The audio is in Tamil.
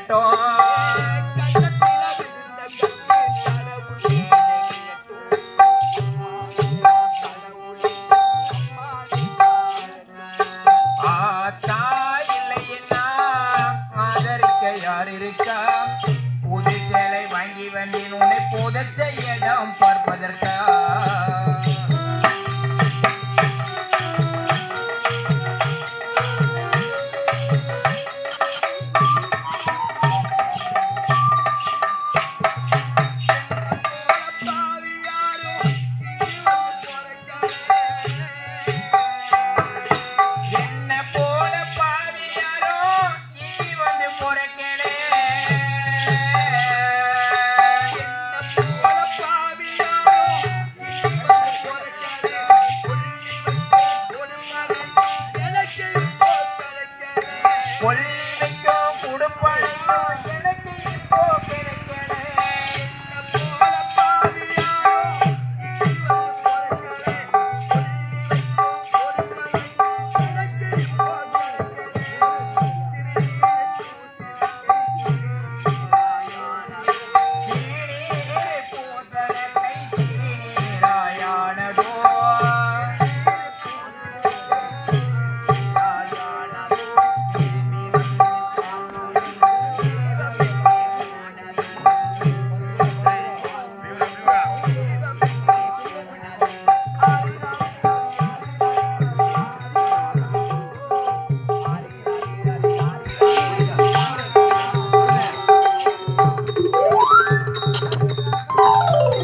விளையட்டும் யார் இருக்கா புது சேலை வாங்கி வந்தேன் உன்னை புதச்ச இடம் பார்ப்பதற்கா